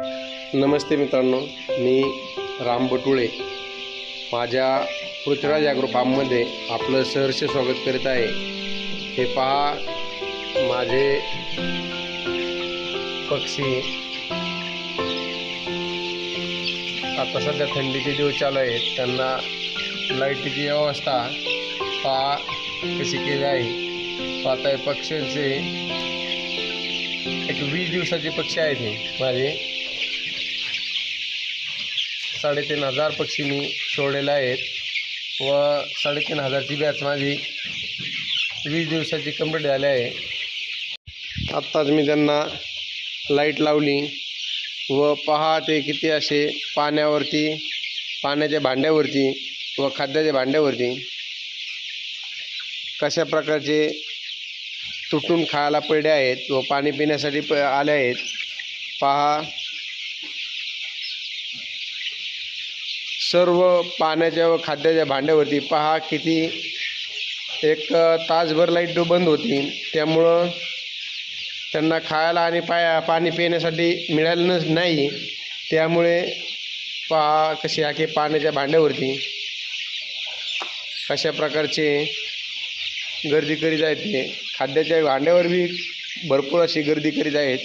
नमस्ते मित्रांनो मी राम बटुळे. माझ्या पृथ्वीराज या फार्ममध्ये आपलं सहर्ष स्वागत करीत आहे. हे पहा माझे पक्षी. आता सध्या थंडीचे दिवस चालू आहेत. त्यांना लाईटीची व्यवस्था पहा कशी केली आहे. पाहता पक्ष्यांचे एक वीस दिवसाचे पक्षी आहेत हे माझे. साडेतीन हजार पक्षी मी सोडलेले आहेत व साडेतीन हजारची बॅच माझी वीस दिवसाची कंप्लीट झाली आहे. आत्ताच मी त्यांना लाइट लावली व पहा ते किती असे पाण्यावरती पाण्याच्या भांड्यावरती व खाद्याच्या भांड्यावरती कशा प्रकारचे तुटून खायला पडले आहेत व पाणी पिण्यासाठी प आले आहेत. पहा सर्व पाण्याच्या व खाद्याच्या भांड्यावरती पहा किती एक तासभर लाइट बंद होती. त्यामुळं त्यांना खायला आणि पाया पाणी पिण्यासाठी मिळालं नाही. त्यामुळे पहा कशी आखे पाण्याच्या भांड्यावरती. कशा प्रकारचे गर्दी करीत आहेत ते. खाद्याच्या भांड्यावर बी भरपूर अशी गर्दी करीत आहेत.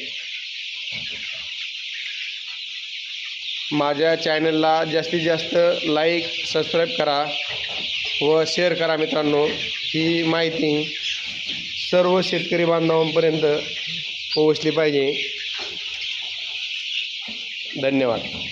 माझ्या चॅनलला जास्तीत जास्त लाईक सबस्क्राईब करा व शेअर करा मित्रांनो. ही माहिती सर्व शेतकरी बांधवांपर्यंत पोहोचली पाहिजे. धन्यवाद.